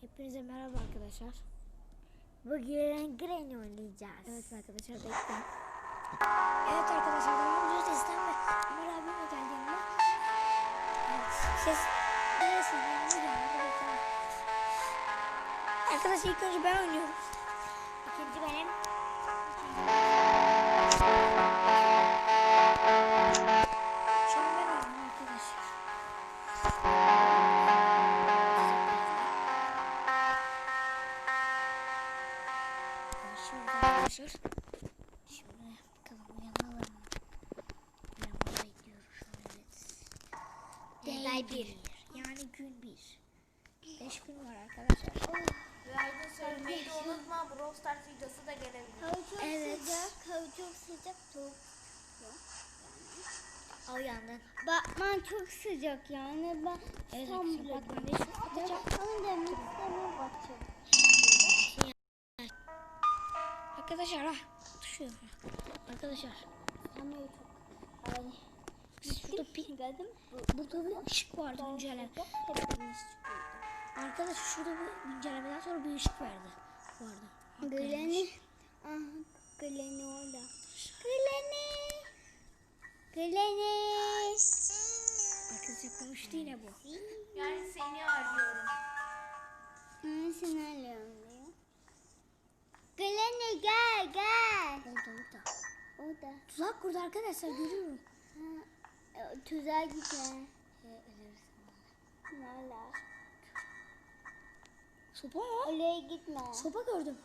Hepinize merhaba arkadaşlar. Bugün Granny oynayacağız. Evet arkadaşlar bekleyin. Evet arkadaşlar devam ediyoruz. Esen ve Ömer abimle geldi yanıma. Evet. Ses neresi? Yanıma geldi. Arkadaşlar ilk önce ben oynuyorum. Day 1. Yani gün 1. 5 gün var arkadaşlar. Günaydın söylemeyi de unutma. Brawl Stars videosu da gelebilir. Hava çok Evet. sıcak. Hava çok sıcak. Soğuk. Al uyandın. Batman çok sıcak yani. Ben Evet tam arkadaşlar bile bir şey atacağım. Ama demek istemem bakacağım. Arkadaşlar ha. Düşüyor. Arkadaşlar. Ama çok. Ay. Şurada bir, Geldim. burada bir ışık vardı güncelleme. Arkadaşlar şurada bir güncellemeden sonra bir ışık verdi. Vardı. Granny. Aha. Granny orada. Granny. Granny. Arkadaşlar konuştu yine bu. Yani seni arıyorum. Ben seni arıyorum diyor. Granny gel gel. Orada orada. Orada. Tuzak kurdu arkadaşlar görüyorum. Ha, e, tuzağa gitme. Valla. Sopa mı? Oraya gitme. Sopa gördüm.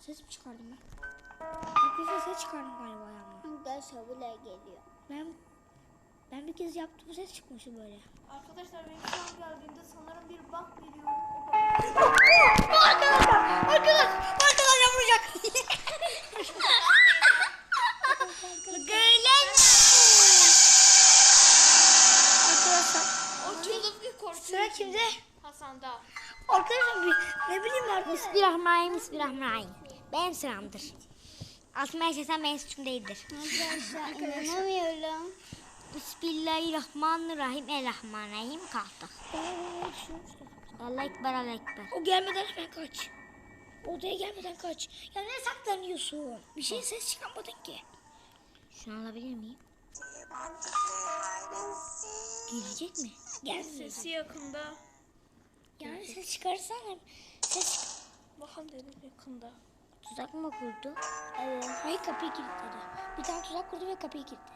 Ses mi çıkardım ben? Arkadaşlar ses çıkardım galiba ayağımla. Gel şöyle geliyor. Ben ben bir kez yaptım ses çıkmıştı böyle. Arkadaşlar benim şu an geldiğimde sanırım bir bak veriyorum. O bak. Bismillahirrahmanirrahim. Bismillahirrahmanirrahim. Benim sıramdır. Asma yaşasam benim suçum değildir. Arkadaşlar inanamıyorum. Bismillahirrahmanirrahim. Elrahmanirrahim. Kalktık. Allah ekber Allah ekber. O gelmeden hemen kaç. Odaya gelmeden kaç. Ya ne saklanıyorsun? Bir şey ses çıkarmadın ki. Şunu alabilir miyim? Gelecek mi? Gelmiyor. Sesi yakında. Yani ses çıkarsan hem ses... Bakalım dedim yakında. Tuzak mı kurdu? Evet. Hayır kapıyı kilitledi. Bir tane tuzak kurdu ve kapıyı kilitledi.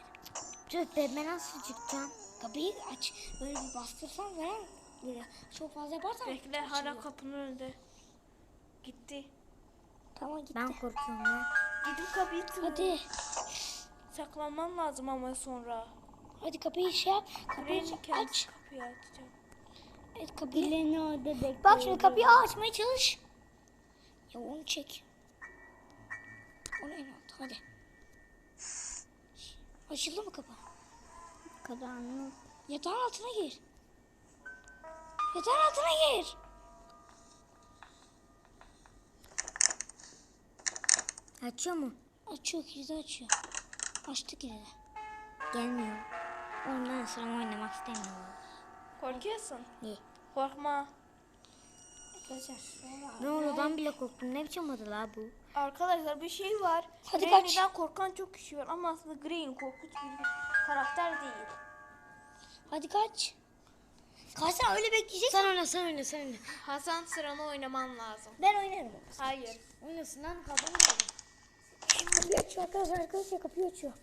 Tüh be ben nasıl çıkacağım? Kapıyı aç. Böyle bir bastırsan falan böyle çok fazla yaparsan Bekle hala kapının önünde. Gitti. Tamam gitti. Ben korkuyorum ya. Gidip kapıyı tık. Hadi. Saklanman lazım ama sonra. Hadi kapıyı şey yap. Kapıyı aç. kapıyı açacağım. Evet kapıyı. Dileni orada bekliyor. Bak şimdi kapıyı açmaya çalış. Ya onu çek. Onu en alt hadi. Açıldı mı kapı? Karanlık. Yatağın altına gir. Yatağın altına gir. Açıyor mu? Açıyor kilidi açıyor. Açtı kilidi. Gelmiyor. Ondan sonra oynamak istemiyorum. Korkuyorsun. İyi. Korkma. Ben oradan bile korktum. Ne biçim adı la bu? Arkadaşlar bir şey var. Hadi kaç. Granny'den korkan çok kişi var ama aslında Granny korkunç bir karakter değil. hadi kaç. Kaçsan öyle bekleyeceksin. Sen oyna sen oyna sen oyna. Hasan sıranı oynaman lazım. Ben oynarım. Hayır. Oynasın lan kafamı Kapıyı açıyor arkadaşlar. Arkadaşlar kapıyı açıyor.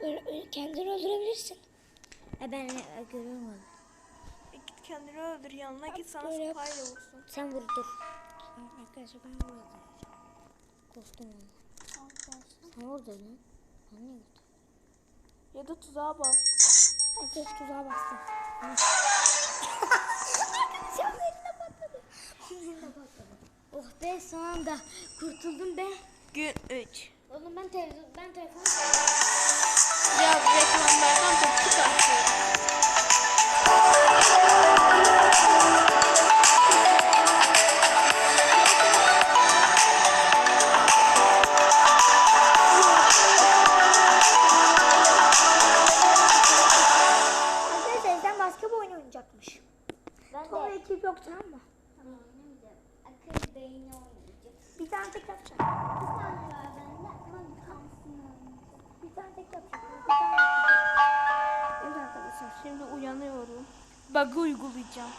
Öyle, öyle kendini öldürebilirsin. E ben e, görüyorum onu. Git kendini öldür yanına git sana sopayla vursun. Sen vur dur. Arkadaşlar ben burada. Korktum onu. Sen orada lan. Niye vurdum? Ya da tuzağa bas. Arkadaş tuzağa bastı. Oh be son anda kurtuldum be. Gün 3. Oğlum ben televizyon ben telefon Biraz reklamlardan bıktık artık. Yapacakmış. Ben Sonra de ekip yok tamam mı? Akıl beyni. Bir tane tek yapacak. Bir tane var bende ama bir tanesini oynayacağım. Bir tane tek yapacak. Bir tane yapacak. Evet arkadaşlar. Şimdi uyanıyorum. Bug'ı uygulayacağım.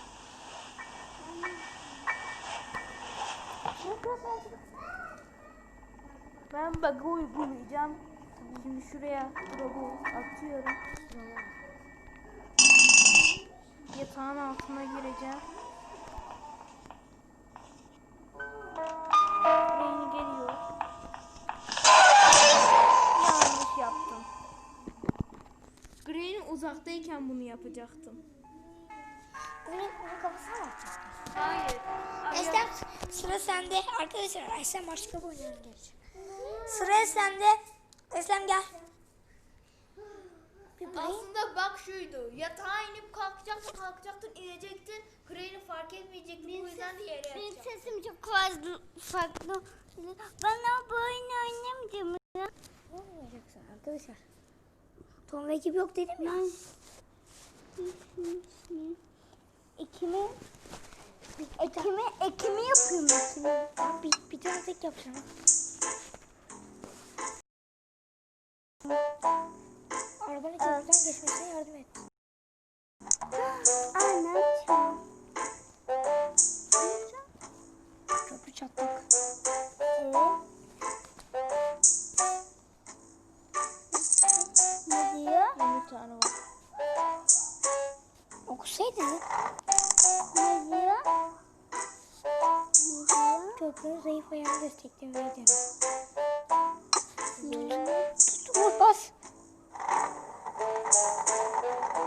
Ben bug'ı uygulayacağım. Şimdi şuraya drop'u atıyorum. Yatağın altına gireceğim. Reyni geliyor. Yanlış yaptım. Grey'in uzaktayken bunu yapacaktım. Sıra sende. Arkadaşlar Eslem başka bir oyuna gelecek. Sıra Eslem'de. Eslem gel. Aslında bak şuydu. Yatağa inip kalkacaktın, kalkacaktın, inecektin. Crane'i fark etmeyecektin. Bu yüzden de yere Benim yatacaktın. sesim çok fazla farklı. Bana bu oyunu oynamayacağım. Ne oynayacaksın arkadaşlar? Tom ve ekibi yok dedim ya. Ekimi Ekimi, ekimi yapıyorum ekimi. Bir, bir tane tek yapacağım. Arabanın köprüden geçmesine yardım et. Anlatacağım. Köprü çatlak. Ne diyor? 20 tane var. Okusaydın. Köprünün zayıf ayağını desteklemeyi dene. Tut, vur, bas.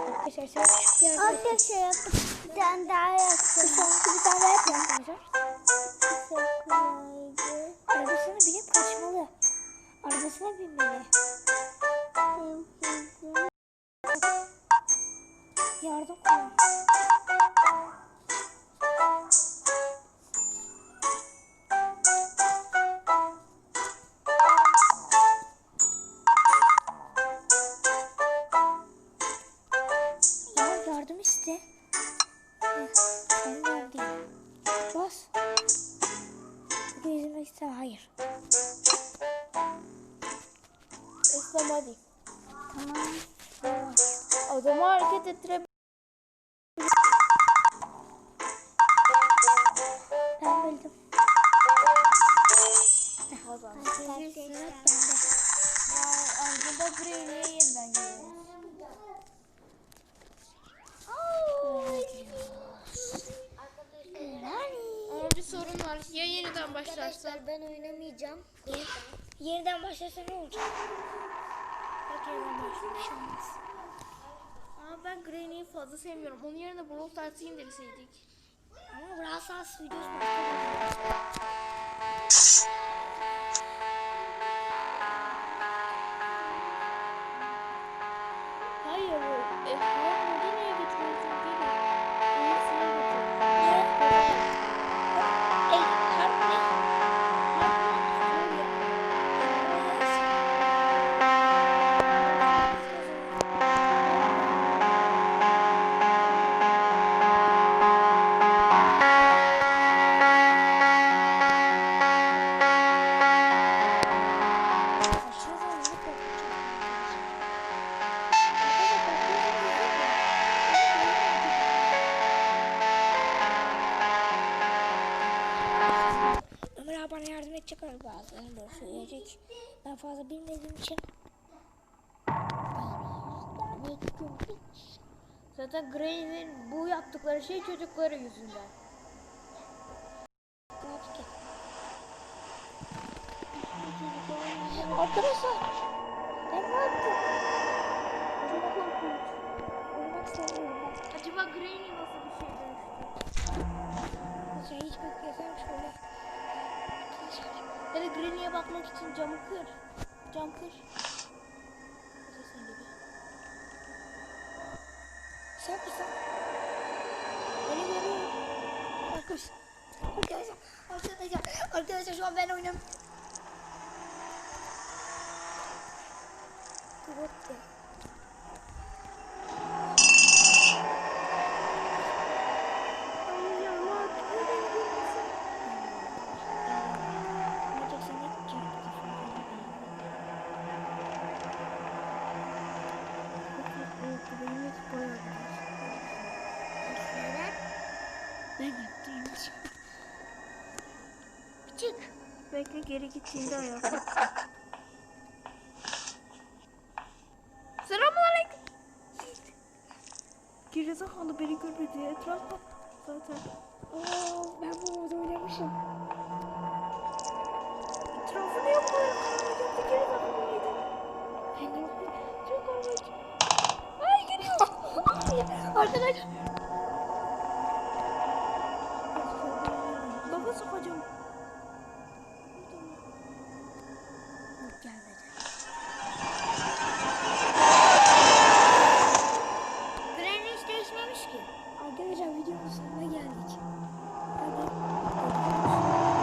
Arkadaşlar sen küçük bir yardım et. Arkadaşlar yaptık. Bir tane daha yaptım. Son bir tane daha yap arkadaşlar. Arabasına binip kaçmalı. Arabasına binmeli. Yardım kullan. Eslem hadi. Tamam. Adamı hareket ettirebilir. Ben. Kazandı. Arkadaşlar sıra bende. Niye yeniden geliyor? Bir sorun var. Ya yeniden başlarsa? ben oynamayacağım. Yeniden başlasa ne olacak? Bak yeniden başlıyor. Bir şey olmaz. Ama ben Granny'i fazla sevmiyorum. Onun yerine Brawl Stars'ı indirseydik. Ama Brawl Stars videosu galiba bazılarını böyle söyleyecek. Ben fazla bilmediğim için. Zaten Granny'nin bu yaptıkları şey çocukları yüzünden. Arkadaşlar. Ben ne yaptım? Uyumak istemiyorum. Acaba Granny nasıl bir şey dönüştü? Hiç şöyle. Hadi Granny'e bakmak için camı kır. Cam kır. Sen misin? Beni görüyor. Arkadaşlar. Arkadaşlar. Arkadaşlar. Arkadaşlar şu an ben oynam. Dur geri gittiğinde ayağa kalktı. Selamünaleyküm. Gerizekalı beni görmedi. Etraf baktı zaten. Oo, ben bu modu oynamışım. Etrafı ne yapıyor? Çok gerizekalıydı. Ben de çok korkunç. Ay geliyor. Arkadaşlar.